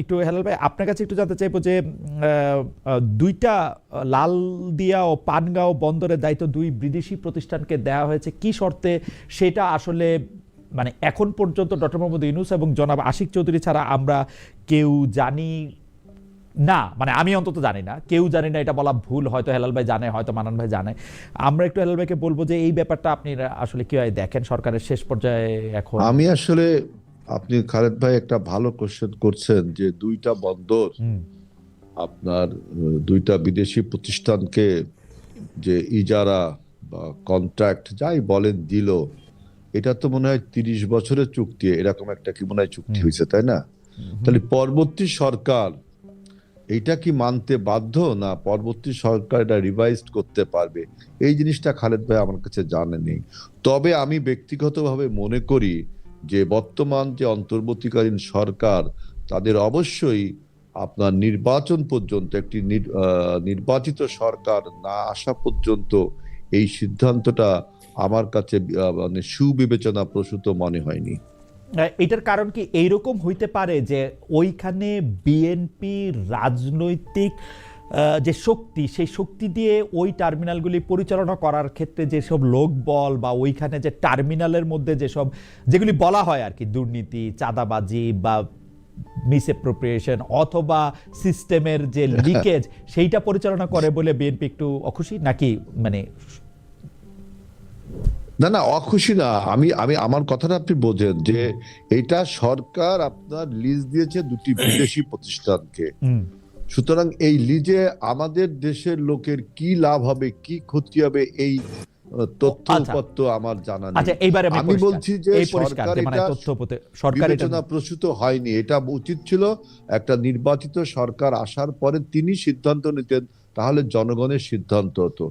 একটু হেলাল ভাই আপনার কাছে একটু জানতে চাইব যে দুইটা লালদিয়া ও পানগাঁও বন্দরের দায়িত্ব দুই বিদেশি প্রতিষ্ঠানকে দেওয়া হয়েছে। কি শর্তে সেটা আসলে মানে এখন পর্যন্ত ডক্টর মোহাম্মদ ইউনুস এবং জনাব আশিক চৌধুরী ছাড়া আমরা কেউ জানি না মানে আমি অন্তত জানি না। কেউ জানি না, এটা বলা ভুল। হয়তো হেলাল ভাই জানে, হয়তো মানান ভাই জানে। আমরা একটু হেলাল ভাইকে বলব যে, এই ব্যাপারটা আপনি আসলে কি হয় দেখেন সরকারের শেষ পর্যায়ে এখন? আমি আসলে আপনি খালেদ ভাই একটা ভালো কোশ্চেন করছেন যে দুইটা বন্দর আপনার দুইটা বিদেশি প্রতিষ্ঠানকে যে ইজারা বা কন্ট্রাক্ট যাই বলেন দিল এটা তো মনে হয় তিরিশ বছরের চুক্তি এরকম একটা কি মনে হয় চুক্তি হয়েছে তাই না? তাহলে পরবর্তী সরকার এইটা কি মানতে বাধ্য না পরবর্তী সরকার এটা রিভাইজ করতে পারবে? এই জিনিসটা খালেদ ভাই আমার কাছে জানে নেই। তবে আমি ব্যক্তিগতভাবে মনে করি যে বর্তমান যে অন্তর্বর্তীকালীন সরকার, তাদের অবশ্যই আপনার নির্বাচন পর্যন্ত একটি নির- নির্বাচিত সরকার না আসা পর্যন্ত এই সিদ্ধান্তটা আমার কাছে মানে সুবিবেচনা প্রসূত মনে হয়নি। এটার কারণ কি? এইরকম হইতে পারে যে ওইখানে বিএনপি রাজনৈতিক যে শক্তি সেই শক্তি দিয়ে ওই টার্মিনালগুলি পরিচালনা করার ক্ষেত্রে যেসব লোকবল বা ওইখানে যে টার্মিনালের মধ্যে যেসব যেগুলি বলা হয় আর কি দুর্নীতি চাঁদাবাজি বা মিসএপ্রোপ্রিয়েশন অথবা সিস্টেমের যে লিকেজ সেইটা পরিচালনা করে বলে বিএনপি একটু অখুশি? নাকি মানে না না অখুশি না। আমি আমি আমার কথাটা আপনি বোঝেন যে এটা সরকার আপনার লিজ দিয়েছে দুটি বিদেশি প্রতিষ্ঠানকে। সুতরাং এই লিজে আমাদের দেশের লোকের কি লাভ হবে কি ক্ষতি হবে এই তথ্য আচ্ছা। উপাত্ত আমার জানা নেই। আচ্ছা এইবারে আমি বলছি যে সরকার মানে এটা সরকার এটা প্রসূত হয়নি। এটা উচিত ছিল একটা নির্বাচিত সরকার আসার পরে তিনি সিদ্ধান্ত নিতেন তাহলে জনগণের সিদ্ধান্ত হতো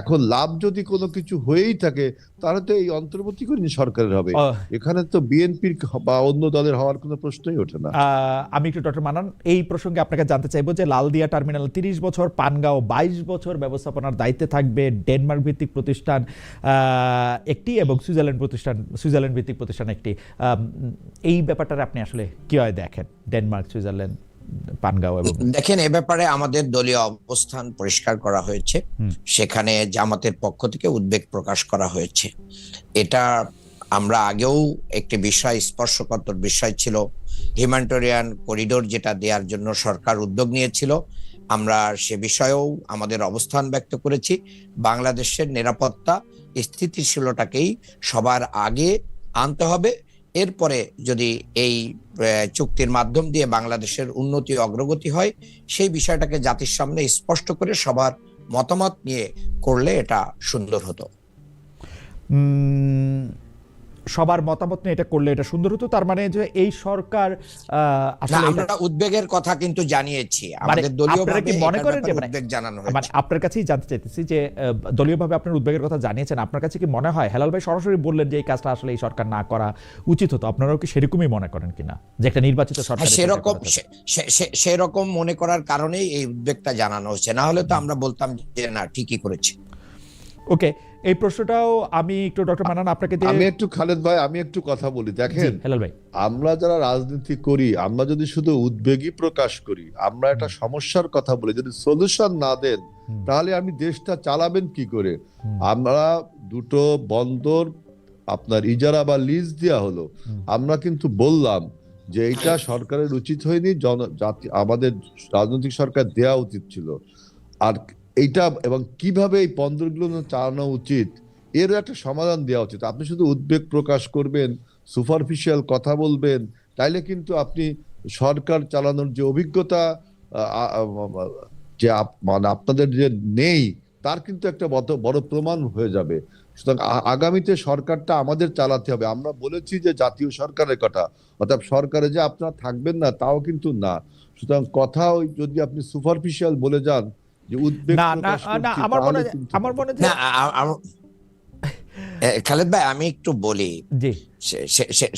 এখন লাভ যদি কোনো কিছু হয়েই থাকে তাহলে তো এই অন্তর্বর্তীকালীন সরকারের হবে। এখানে তো বিএনপির বা অন্য দলের হওয়ার কোনো প্রশ্নই ওঠে না। আমি একটু ডক্টর মানান এই প্রসঙ্গে আপনাকে জানতে চাইব যে লালদিয়া টার্মিনাল তিরিশ বছর পানগাঁও বাইশ বছর ব্যবস্থাপনার দায়িত্বে থাকবে ডেনমার্ক ভিত্তিক প্রতিষ্ঠান আহ, একটি এবং সুইজারল্যান্ড প্রতিষ্ঠান সুইজারল্যান্ড ভিত্তিক প্রতিষ্ঠান একটি। এই ব্যাপারটা আপনি আসলে কীভাবে দেখেন ডেনমার্ক সুইজারল্যান্ড? পানগাঁও এবং দেখেন এ ব্যাপারে আমাদের দলীয় অবস্থান পরিষ্কার করা হয়েছে। সেখানে জামাতের পক্ষ থেকে উদ্বেগ প্রকাশ করা হয়েছে। এটা আমরা আগেও একটি বিষয় স্পর্শকাতর বিষয় ছিল। হিউম্যানিটেরিয়ান করিডোর যেটা দেওয়ার জন্য সরকার উদ্যোগ নিয়েছিল আমরা সে বিষয়েও আমাদের অবস্থান ব্যক্ত করেছি। বাংলাদেশের নিরাপত্তা স্থিতিশীলতাকেই সবার আগে আনতে হবে। এরপরে যদি এই চুক্তির মাধ্যম দিয়ে বাংলাদেশের উন্নতি অগ্রগতি হয়, সেই বিষয়টাকে জাতির সামনে স্পষ্ট করে সবার মতামত নিয়ে করলে এটা সুন্দর হতো। সবার মতামত নিয়ে এটা করলে এটা সুন্দর হতো। তার মানে যে এই সরকার আসলে আমরা উদ্বেগের কথা কিন্তু জানিয়েছি। আমাদের আপনারা কি মনে করেন যে মানে- উদ্বেগ জানানো মানে আপনার কাছেই জানতে চাইতেছি যে দলীয়ভাবে আপনার উদ্বেগের কথা জানিয়েছেন। আপনার কাছে কি মনে হয়? হেলাল ভাই সরাসরি বললেন যে এই কাজটা আসলে এই সরকার না করা উচিত হতো। আপনারাও কি সেরকমই মনে করেন কিনা? যে একটা নির্বাচিত সরকার হ্যাঁ, সেরকম সে- সে- সে- সেরকম মনে করার কারণেই এই উদ্বেগটা জানানো হচ্ছে। না হলে তো আমরা বলতাম যে না ঠিকই করেছে। ওকে এই প্রশ্নটাও আমি একটু ডক্টর মানান আপনাকে দিয়ে আমি একটু খালেদ ভাই আমি একটু কথা বলি। দেখেন হেলাল ভাই। আমরা যারা রাজনীতি করি আমরা যদি শুধু উদ্বেগই প্রকাশ করি আমরা একটা সমস্যার কথা বলি যদি সলিউশন না দেন তাহলে আমি দেশটা চালাবেন কি করে? আমরা দুটো বন্দর আপনার ইজারা বা লিজ দেওয়া হলো। আমরা কিন্তু বললাম যে এটা সরকারের উচিত হয়নি জন জাতি আমাদের রাজনৈতিক সরকার দেয়া উচিত ছিল। আর এইটা এবং কীভাবে এই বন্দরগুলো চালানো উচিত, এর একটা সমাধান দেওয়া উচিত। আপনি শুধু উদ্বেগ প্রকাশ করবেন সুপারফিশিয়াল কথা বলবেন, তাইলে কিন্তু আপনি সরকার চালানোর যে অভিজ্ঞতা যে মানে আপনাদের যে নেই, তার কিন্তু একটা বড়- বড় প্রমাণ হয়ে যাবে। সুতরাং আগামীতে সরকারটা আমাদের চালাতে হবে। আমরা বলেছি যে জাতীয় সরকারের কথা, অর্থাৎ সরকারে যে আপনারা থাকবেন না, তাও কিন্তু না। সুতরাং কথা যদি আপনি সুপারফিশিয়াল বলে যান যে উদ্বেগ না না আমার মনে আমার মনে না খালেদ ভাই আমি একটু বলি। জি।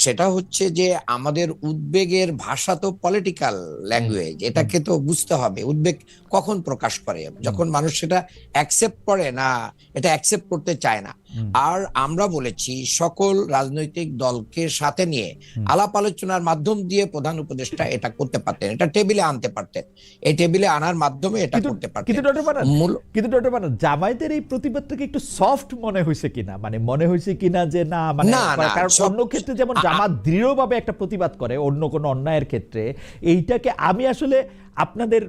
সেটা হচ্ছে যে আমাদের উদ্বেগের ভাষা তো পলিটিক্যাল ল্যাঙ্গুয়েজ এটাকে তো বুঝতে হবে। উদ্বেগ কখন প্রকাশ করে? যখন মানুষ সেটা অ্যাকসেপ্ট করে না এটা অ্যাকসেপ্ট করতে চায় না। আর আমরা বলেছি সকল রাজনৈতিক দলকে সাথে নিয়ে আলাপ আলোচনার মাধ্যম দিয়ে প্রধান উপদেষ্টা এটা করতে পারতেন। এটা টেবিলে আনতে পারতেন। এই টেবিলে আনার মাধ্যমে এটা করতে পারতেন। কিন্তু ডক্টর মূল কিন্তু ডক্টর বানান জামায়াতের এই প্রতিবাদটাকে একটু সফট মনে হয়েছে কিনা? মানে মনে হয়েছে কিনা যে না মানে না, কারণ অন্য ক্ষেত্রে যেমন জামাত দৃঢ়ভাবে একটা প্রতিবাদ করে অন্য কোনো অন্যায়ের ক্ষেত্রে এইটাকে আমি আসলে আপনাদের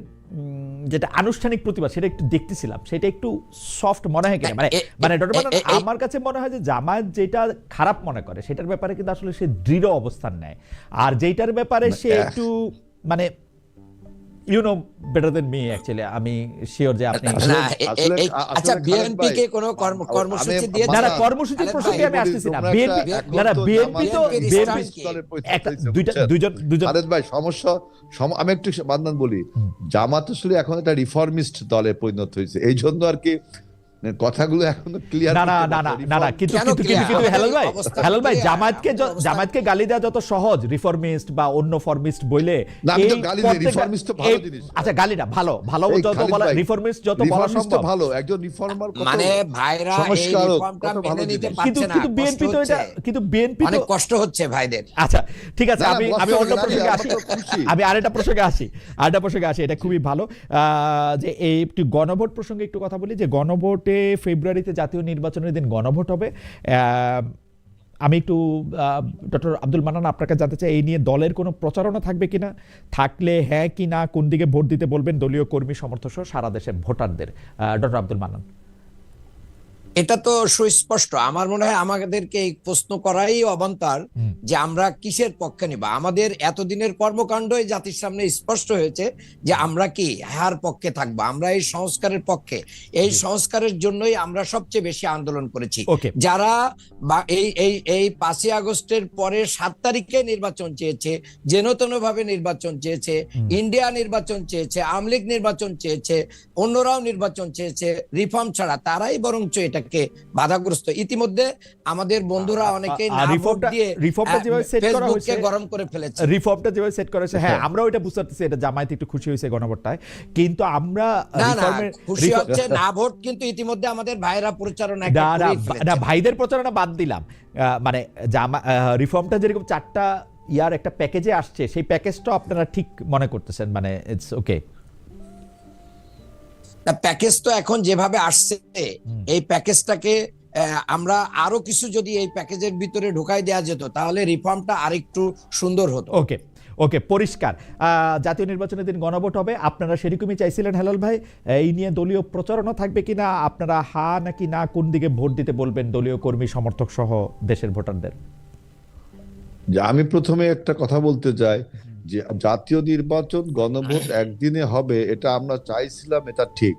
যেটা আনুষ্ঠানিক প্রতিবাদ সেটা একটু দেখতেছিলাম সেটা একটু সফট মনে হয় কিনা? মানে মানে আমার কাছে মনে হয় যে জামায়াত যেটা খারাপ মনে করে সেটার ব্যাপারে কিন্তু আসলে সে দৃঢ় অবস্থান নেয়। আর যেটার ব্যাপারে সে একটু মানে you know better than me actually আমি শিওর যে আপনি আচ্ছা বিএনপি কে কোনো কর্ম কর্মসূচি দিয়ে দিয়েছে না না আচ্ছা, প্রসঙ্গে আমি আসতেছি না। বিএনপি একটা- না না বিএনপি তো দুইটা দুইজন ভাই সমস্যা সম- আমি একটু বান্দান বলি। জামাত আসলে এখন একটা রিফর্মিস্ট দলে পরিণত হয়েছে। এই জন্য আর কি কথাগুলো এখনও ক্লিয়ার না না না না না কিন্তু কিন্তু কিন্তু কিন্তু হেলাল ভাই হেলাল ভাই জামায়াতকে জামায়াতকে গালি দেওয়া যত সহজ রিফর্মিস্ট বা অন্য ফর্মিস্ট এই গালি প্রত্যেকটা- তো ভালো জিনিস। আচ্ছা গালিটা ভালো ভালো যত বলা রিফর্মিস্ট যত বলা সম্ভব। ভালো একজন রিফর্মার কত মানে ভাইরা এই রিফর্মটা মেনে নিতে পারছে না কিন্তু বিএনপি তো এটা কিন্তু বিএনপি অনেক কষ্ট হচ্ছে ভাইদের। আচ্ছা ঠিক আছে আমি আমি অন্য প্রসঙ্গে আসি। আমি আরেকটা প্রসঙ্গে আসি আরেকটা প্রসঙ্গে আসি এটা খুবই ভালো। আহ, যে এই একটু গণভোট প্রসঙ্গে একটু কথা বলি যে গণভোটে ফেব্রুয়ারিতে জাতীয় নির্বাচনের দিন গণভোট হবে। আমি একটু ডক্টর আব্দুল মানান আপনাকে জানতে চাই, এই নিয়ে দলের কোনো প্রচারণা থাকবে কিনা? থাকলে হ্যাঁ কি না কোন দিকে ভোট দিতে বলবেন দলীয় কর্মী সমর্থক সারা দেশের ভোটারদের? ডক্টর আব্দুল মান্নান। এটা তো সুস্পষ্ট। আমার মনে হয় আমাদেরকে এই প্রশ্ন করাই অবান্তর যে আমরা কিসের পক্ষে নিব? আমাদের এতদিনের কর্মকাণ্ডই জাতির সামনে স্পষ্ট হয়েছে যে আমরা কি হার পক্ষে থাকব? আমরা এই সংস্কারের পক্ষে। এই সংস্কারের জন্যই আমরা সবচেয়ে বেশি আন্দোলন করেছি। যারা এই এই এই পাঁচই আগস্টের পরে সাত তারিখে নির্বাচন চেয়েছে যেন ভাবে নির্বাচন চেয়েছে ইন্ডিয়া নির্বাচন চেয়েছে আমলিগ নির্বাচন চেয়েছে অন্যরাও নির্বাচন চেয়েছে রিফর্ম ছাড়া তারাই বরঞ্চ এটাকে বাধাগ্রস্ত। ইতিমধ্যে আমাদের বন্ধুরা অনেকে দিয়ে রিফর্মটা যেভাবে set করা ফেসবুককে গরম করে ফেলেছে। রিফর্মটা যেভাবে সেট করা হয়েছে হ্যাঁ আমরাও এটা বুঝতে পারতেছি এটা জামায়াত একটু খুশি হয়েছে গণভোটটায়। কিন্তু আমরা খুশি হচ্ছে না ভোট কিন্তু ইতিমধ্যে আমাদের ভাইরা প্রচারণা না। ভাইদের প্রচারণা বাদ দিলাম। মানে জামা রিফর্মটা যেরকম চারটা ইয়ার একটা প্যাকেজে আসছে সেই প্যাকেজটা আপনারা ঠিক মনে করতেছেন মানে ইটস ওকে প্যাকেজ তো এখন যেভাবে আসছে এই প্যাকেজটাকে আমরা আরও কিছু যদি এই প্যাকেজের ভিতরে ঢুকাই দেওয়া যেত তাহলে রিফর্মটা আরেকটু সুন্দর হতো। ওকে ওকে পরিষ্কার। জাতীয় নির্বাচনের দিন গণভোট হবে আপনারা সেরকমই চাইছিলেন হেলাল ভাই? এই নিয়ে দলীয় প্রচারণা থাকবে কিনা? আপনারা হা নাকি না কোন দিকে ভোট দিতে বলবেন দলীয় কর্মী সমর্থক সহ দেশের ভোটারদের? যে আমি প্রথমে একটা কথা বলতে চাই যে জাতীয় নির্বাচন গণভোট একদিনে হবে এটা আমরা চাইছিলাম এটা ঠিক।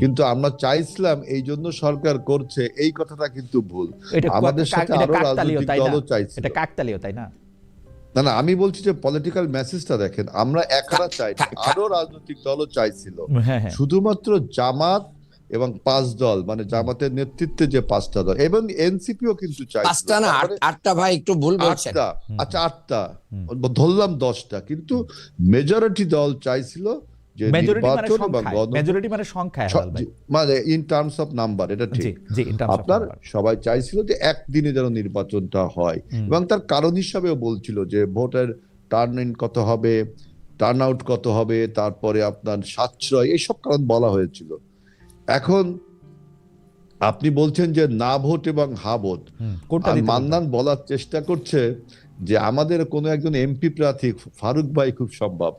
কিন্তু আমরা চাইছিলাম এই জন্য সরকার করছে এই কথাটা কিন্তু ভুল। আমাদের সাথে আরও রাজনৈতিক দলও চাইছে এটা কাকতালীয় তাই না? না না আমি বলছি যে পলিটিক্যাল মেসেজটা দেখেন আমরা একারা চাই আরও রাজনৈতিক দলও চাইছিল। হ্যাঁ হ্যাঁ। শুধুমাত্র জামাত এবং পাঁচ দল মানে জামাতের নেতৃত্বে যে পাঁচটা দল এবং এনসিপিও কিন্তু চাইছিল। পাঁচটা না আটটা ভাই একটু ভুল বলছেন। আটটা আচ্ছা আটটা। ধরলাম দশটা কিন্তু মেজরিটি দল চাইছিল যে মানে নির্বাচন মেজরিটি মানে ভাই। মানে ইন টার্মস অফ নাম্বার এটা ঠিক। আপনার সবাই চাইছিল যে একদিনে যেন নির্বাচনটা হয়। এবং তার কারণ হিসাবেও বলছিল যে ভোটের টার্ন ইন কত হবে টার্ন আউট কত হবে তারপরে আপনার সাশ্রয় এইসব কারণ বলা হয়েছিল। এখন আপনি বলছেন যে না ভোট এবং হা ভোট। মান্নান বলার চেষ্টা করছে যে আমাদের কোনো একজন এমপি প্রার্থী ফারুক ভাই খুব সম্ভব।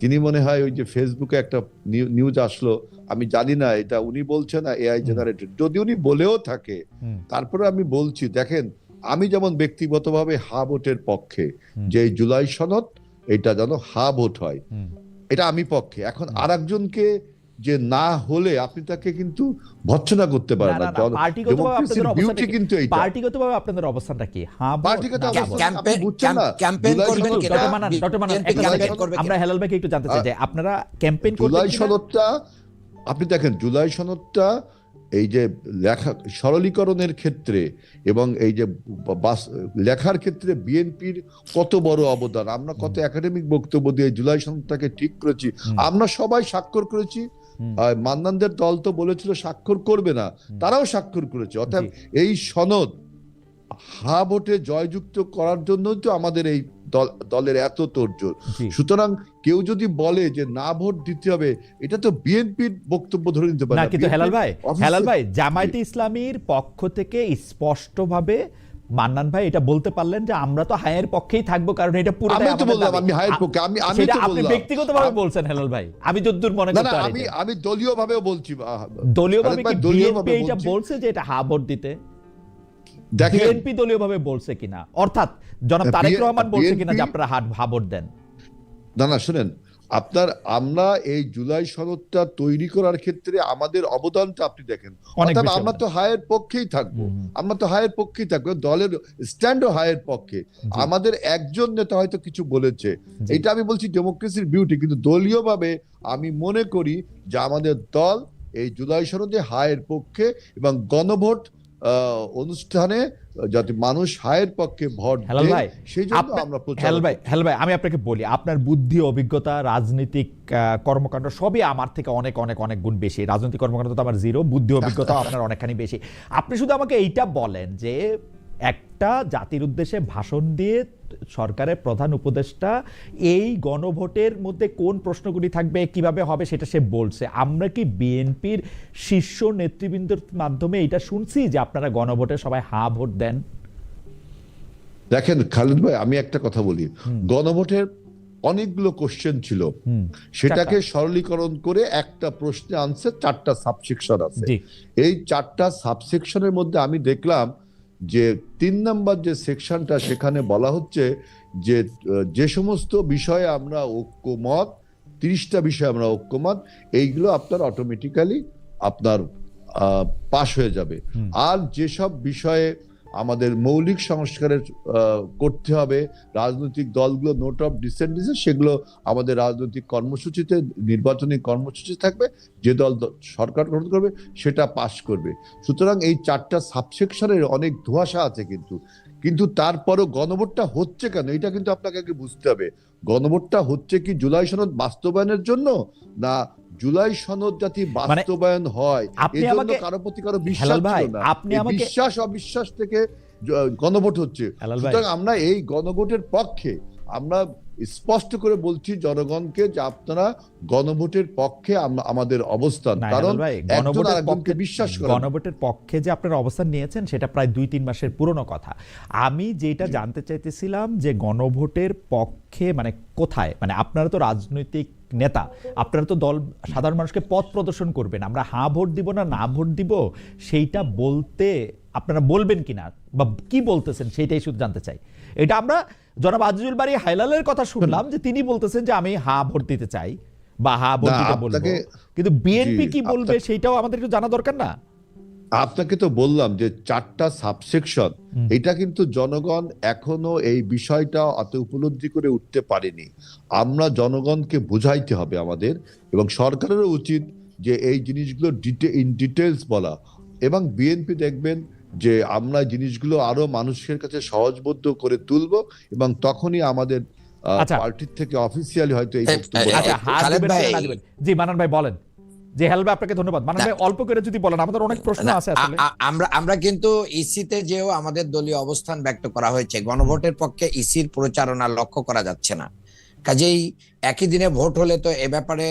তিনি মনে হয় ওই যে ফেসবুকে একটা নিউজ আসলো আমি জানি না এটা উনি বলছেন না এআই জেনারেটেড। যদি উনি বলেও থাকে তারপরে আমি বলছি দেখেন আমি যেমন ব্যক্তিগতভাবে হা ভোটের পক্ষে যে এই জুলাই সনদ এটা যেন হা ভোট হয়। এটা আমি পক্ষে। এখন আর একজনকে যে না হলে আপনি তাকে কিন্তু ভর্ৎসনা করতে পারেন না, বিউটি কিন্তু এইটা। পার্টিগতভাবে আপনাদের অবস্থানটা কি? হ্যাঁ পার্টিগত? ক্যাম্পেইন করবেন কিনা আমরা হেলাল ভাইকে একটু জানতে চাই যে আপনারা ক্যাম্পেইন করবেন জুলাই সনদটা আপনি দেখেন জুলাই সনদটা এই যে লেখা সরলীকরণের ক্ষেত্রে এবং এই যে বাস- লেখার ক্ষেত্রে বিএনপির কত বড় অবদান। আমরা কত একাডেমিক বক্তব্য দিয়ে জুলাই সনদটাকে ঠিক করেছি। আমরা সবাই স্বাক্ষর করেছি। মান্নানদের দল তো বলেছিল স্বাক্ষর করবে না তারাও স্বাক্ষর করেছে। অর্থাৎ এই সনদ হা ভোটে জয়যুক্ত করার জন্যই তো আমাদের এই দল দলের এত তোড়জোড়। সুতরাং কেউ যদি বলে যে না ভোট দিতে হবে এটা তো বিএনপির বক্তব্য ধরে নিতে পারে না। কিন্তু হেলাল ভাই হেলাল ভাই জামায়াতে ইসলামীর পক্ষ থেকে স্পষ্টভাবে মান্নান ভাই এটা বলতে পারলেন যে আমরা তো হায়ের পক্ষেই থাকব কারণ এটা পুরো আমি তো বললাম আমি হায়ের পক্ষে আমি আমি তো আপনি ব্যক্তিগতভাবে বলছেন হেলাল ভাই। আমি যদ্দূর মনে করতে পারি আমি আমি দলীয় ভাবেও বলছি দলীয়ভাবে কি বিএনপি এটা বলছে। যে এটা হা ভোট দিতে? দেখেন। বিএনপি দলীয়ভাবে বলছে কিনা? অর্থাৎ জনাব তারেক রহমান বলছে কিনা যে আপনারা হাট ভোট দেন? না না শুনেন আপনার আমরা এই জুলাই সনদটা তৈরি করার ক্ষেত্রে আমাদের অবদানটা আপনি দেখেন। অর্থাৎ আমরা তো হায়ের পক্ষেই থাকব। আমরা তো হায়ের পক্ষেই থাকব। দলের স্ট্যান্ডও হায়ের পক্ষে। আমাদের একজন নেতা হয়তো কিছু বলেছে। এটা আমি বলছি ডেমোক্রেসির বিউটি কিন্তু দলীয়ভাবে আমি মনে করি যে আমাদের দল এই জুলাই সনদে হায়ের পক্ষে এবং গণভোট অনুষ্ঠানে যাতে মানুষ হায়ের পক্ষে ভোট দেয় ভাই, সেই জন্য আমরা প্রচার হেল ভাই হেল ভাই আমি আপনাকে বলি আপনার বুদ্ধি অভিজ্ঞতা রাজনৈতিক আহ, কর্মকাণ্ড সবই আমার থেকে অনেক অনেক অনেক গুণ বেশি। রাজনৈতিক কর্মকাণ্ড তো আমার জিরো বুদ্ধি অভিজ্ঞতা আপনার অনেকখানি বেশি। আপনি শুধু আমাকে এইটা বলেন যে একটা জাতির উদ্দেশ্যে ভাষণ দিয়ে সরকারের প্রধান উপদেষ্টা এই গণভোটের মধ্যে কোন প্রশ্নগুলি থাকবে কীভাবে হবে সেটা সে বলছে। আমরা কি বিএনপির শীর্ষ নেতৃবৃন্দের মাধ্যমে এটা শুনছি যে আপনারা গণভোটে সবাই হা ভোট দেন? দেখেন খালিদ ভাই আমি একটা কথা বলি। গণভোটের অনেকগুলো কোশ্চেন ছিল। সেটাকে সরলীকরণ করে একটা প্রশ্নে আনছে চারটা সাবসেকশন আছে। এই চারটা সাবসেকশনের মধ্যে আমি দেখলাম যে তিন নাম্বার যে সেকশনটা সেখানে বলা হচ্ছে যে যে সমস্ত বিষয়ে আমরা ঐক্যমত তিরিশটা বিষয়ে আমরা ঐক্যমত এইগুলো আপনার অটোমেটিক্যালি আপনার পাশ হয়ে যাবে। আর যেসব বিষয়ে আমাদের মৌলিক সংস্কারের করতে হবে। রাজনৈতিক দলগুলো নোট অফ ডিসেন্ট সেগুলো আমাদের রাজনৈতিক কর্মসূচিতে, নির্বাচনী কর্মসূচি থাকবে। যে দল সরকার গ্রহণ করবে, সেটা পাশ করবে। সুতরাং এই চারটা সাবসেকশনের অনেক ধোঁয়াশা আছে কিন্তু। কিন্তু তারপরও গণভোটটা হচ্ছে কেন? এটা কিন্তু আপনাকে আগে বুঝতে হবে। গণভোটটা হচ্ছে কি জুলাই সনদ বাস্তবায়নের জন্য? না জুলাই সনদ যাতে বাস্তবায়ন হয় মানে আপনি আমাকে- কারও প্রতি কারও বিশ্বাস ভাই, আপনি আমাকে- বিশ্বাস অবিশ্বাস থেকে গণভোট হচ্ছে। সুতরাং আমরা এই গণভোটের পক্ষে আমরা স্পষ্ট করে বলছি জনগণকে যে আপনারা গণভোটের পক্ষে আমাদের অবস্থান। কারণ গণভোটের পক্ষে- বিশ্বাস করে গণভোটের পক্ষে যে আপনারা অবস্থান নিয়েছেন সেটা প্রায় দুই তিন মাসের পুরনো কথা। আমি যেটা জানতে চাইতেছিলাম যে গণভোটের পক্ষে মানে কোথায়? মানে আপনারা তো রাজনৈতিক নেতা। আপনারা তো দল সাধারণ মানুষকে পথ প্রদর্শন করবেন। আমরা হা ভোট দিব না না ভোট দিব সেইটা বলতে আপনারা বলবেন কি না বা কি বলতেছেন সেইটাই শুধু জানতে চাই। এটা আমরা জনাব আজিজুল বাড়ি হাইলালের কথা শুনলাম যে তিনি বলতেছেন যে আমি হা ভোট দিতে চাই বা হা ভোট দিতে বলব। কিন্তু বিএনপি কি বলবে সেইটাও আমাদের একটু জানা দরকার না। আপনাকে তো বললাম যে চারটা সাবসেকশন এটা কিন্তু জনগণ এখনও এই বিষয়টা অত উপলব্ধি করে উঠতে পারেনি আমরা জনগণকে বুঝাইতে হবে আমাদের এবং সরকারেরও উচিত যে এই জিনিসগুলো ডিটে ইন ডিটেলস বলা এবং বিএনপি দেখবেন যে আমরা জিনিসগুলো আরও মানুষের কাছে সহজবোধ্য করে তুলবো এবং তখনই আমাদের আচ্ছা। পার্টির থেকে অফিসিয়ালি হয়তো এই আচ্ছা? জি মানান ভাই বলেন জি হেলবে আপনাকে ধন্যবাদ। মানান না। ভাই অল্প করে যদি বলেন আমাদের অনেক প্রশ্ন আছে আসলে। আমরা আমরা কিন্তু ইসিতে যেও আমাদের দলীয় অবস্থান ব্যক্ত করা হয়েছে। গণভোটের পক্ষে ইসির প্রচারণা লক্ষ্য করা যাচ্ছে না। কাজেই একই দিনে ভোট হলে তো এ ব্যাপারে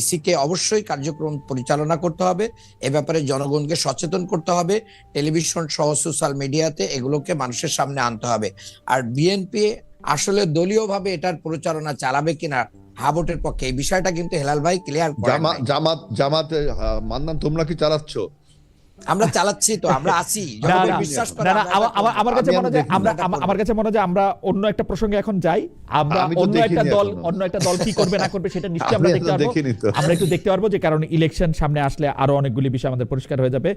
ইসিকে অবশ্যই কার্যক্রম পরিচালনা করতে হবে। এ ব্যাপারে জনগণকে সচেতন করতে হবে। টেলিভিশন সহ সোশ্যাল মিডিয়াতে এগুলোকে মানুষের সামনে আনতে হবে। আর বিএনপি আসলে দলীয়ভাবে এটার প্রচারণা চালাবে কিনা হা ভোটের পক্ষে। এই বিষয়টা কিন্তু হেলাল ভাই ক্লিয়ার জামাত জামাতে মান্নান তোমরা কি চালাচ্ছ? আমরা চালাচ্ছি তো আমরা আছি। বিশ্বাস করে না না আমার- কাছে মনে হয় আমরা আমার কাছে মনে হয় আমরা অন্য একটা প্রসঙ্গে এখন যাই। আমরা অন্য একটা দল অন্য একটা দল কি করবে না করবে সেটা নিশ্চয়ই আমরা আমি দেখতে পারব। আমরা একটু দেখতে পারব যে কারণ ইলেকশন সামনে আসলে আরও অনেকগুলি বিষয় আমাদের পরিষ্কার হয়ে যাবে।